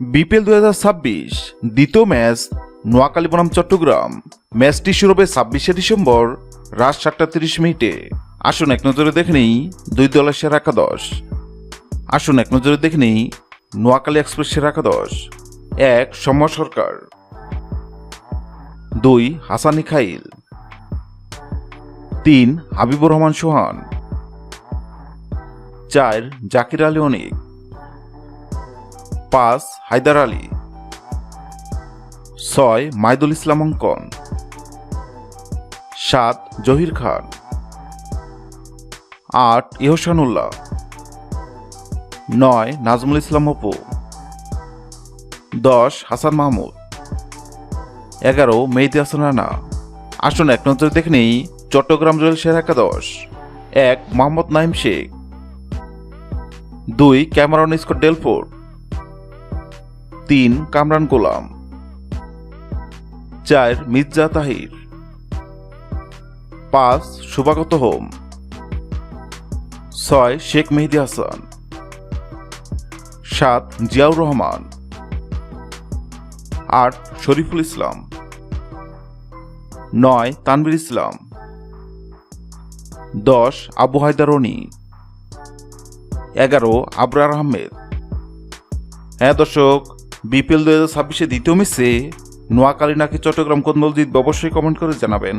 BPL দু হাজার ছাব্বিশ, দ্বিতীয় ম্যাচ নোয়াখালী বনাম চট্টগ্রাম। ম্যাচটি শুরু হবে ছাব্বিশে ডিসেম্বর, রাত সাতটা তিরিশ মিনিটে। আসুন এক নজরে দেখে নেই দুই দলের সেরা একাদশ। আসুন এক নজরে দেখে নেই নোয়াখালী এক্সপ্রেস সেরা একাদশ। এক, সময় সরকার। দুই, হাসানি খাইল তিন, হাবিবুর রহমান সোহান। চার, জাকির আলী অনিক। পাঁচ হায়দার আলী। ছয় মাইদুল ইসলাম অঙ্কন। সাত জহির খান। আট ইহসানুল্লাহ। নয় নাজমুল ইসলাম অপু। দশ হাসান মাহমুদ। এগারো মেহেদি হাসান রানা। আসুন এক নজরে দেখে নেই চট্টগ্রাম জেল সেরা একাদশ। এক মোহাম্মদ নাইম শেখ। দুই ক্যামেরন স্কট ডেলফোর্ড তিন কামরান গোলাম। চার মির্জা তাহির। পাঁচ শুভাগত হোম। ছয় শেখ মেহেদি হাসান। সাত জিয়াউর রহমান। আট শরীফুল ইসলাম। নয় তানবির ইসলাম। দশ আবু হায়দার রনি। এগারো আবরার আহমেদ। হ্যাঁ দর্শক বিপিএল দু হাজার ছাব্বিশে দ্বিতীয় ম্যাচে নোয়াখালী নাকি চট্টগ্রাম কোন জিতবে অবশ্যই কমেন্ট করে জানাবেন।